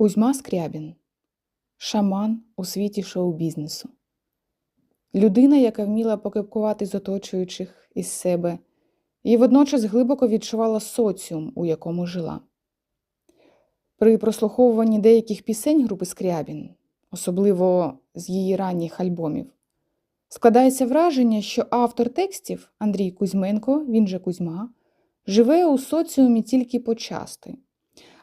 Кузьма Скрябін шаман у світі шоу-бізнесу. Людина, яка вміла покипкувати з оточуючих із себе, і водночас глибоко відчувала соціум, у якому жила. При прослуховуванні деяких пісень групи Скрябін, особливо з її ранніх альбомів, складається враження, що автор текстів Андрій Кузьменко, він же Кузьма, живе у соціумі тільки почасти.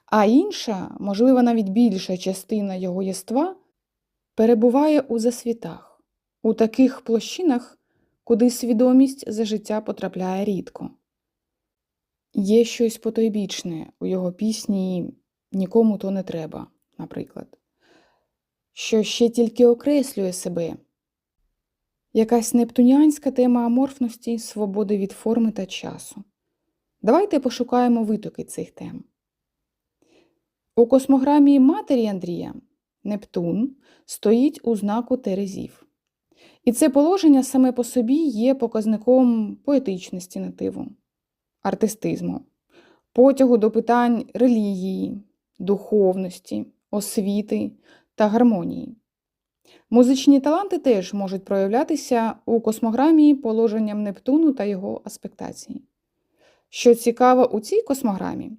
А інша, можливо, навіть більша частина його єства перебуває у засвітах, у таких площинах, куди свідомість за життя потрапляє рідко. Є щось потойбічне у його пісні Нікому то не треба, наприклад, що ще тільки окреслює себе. Якась нептуніанська тема аморфності, свободи від форми та часу. Давайте пошукаємо витоки цих тем. У космограмі матері Андрія Нептун стоїть у знаку Терезів. І це положення саме по собі є показником поетичності нативу, артистизму, потягу до питань релігії, духовності, освіти та гармонії. Музичні таланти теж можуть проявлятися у космограмі положенням Нептуну та його аспектації. Що цікаво у цій космограмі,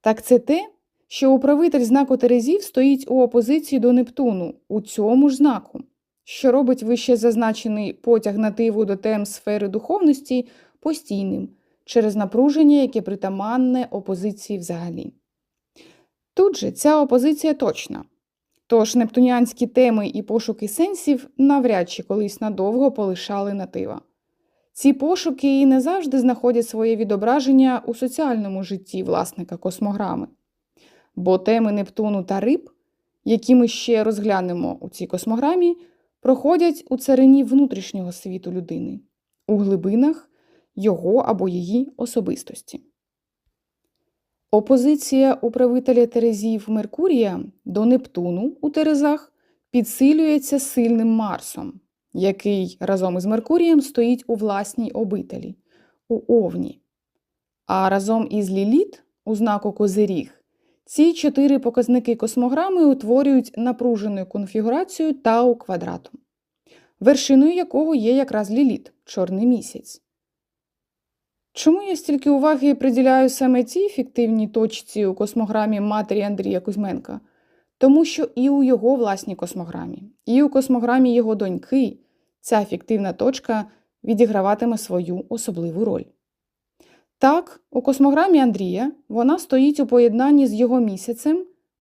так це те, що управитель знаку Терезів стоїть у опозиції до Нептуну у цьому ж знаку, що робить вище зазначений потяг нативу до тем сфери духовності постійним через напруження, яке притаманне опозиції взагалі. Тут же ця опозиція точна. Тож нептуніанські теми і пошуки сенсів навряд чи колись надовго полишали натива. Ці пошуки і не завжди знаходять своє відображення у соціальному житті власника космограми. Бо теми Нептуну та риб, які ми ще розглянемо у цій космограмі, проходять у царині внутрішнього світу людини, у глибинах його або її особистості. Опозиція управителя Терезів Меркурія до Нептуну у Терезах підсилюється сильним Марсом, який разом із Меркурієм стоїть у власній обителі у Овні. А разом із Ліліт у знаку Козиріг ці чотири показники космограми утворюють напружену конфігурацію тау квадрату, вершиною якого є якраз Ліліт чорний місяць. Чому я стільки уваги приділяю саме цій фіктивній точці у космограмі матері Андрія Кузьменка? Тому що і у його власній космограмі, і у космограмі його доньки ця фіктивна точка відіграватиме свою особливу роль. Так, у космограмі Андрія вона стоїть у поєднанні з його місяцем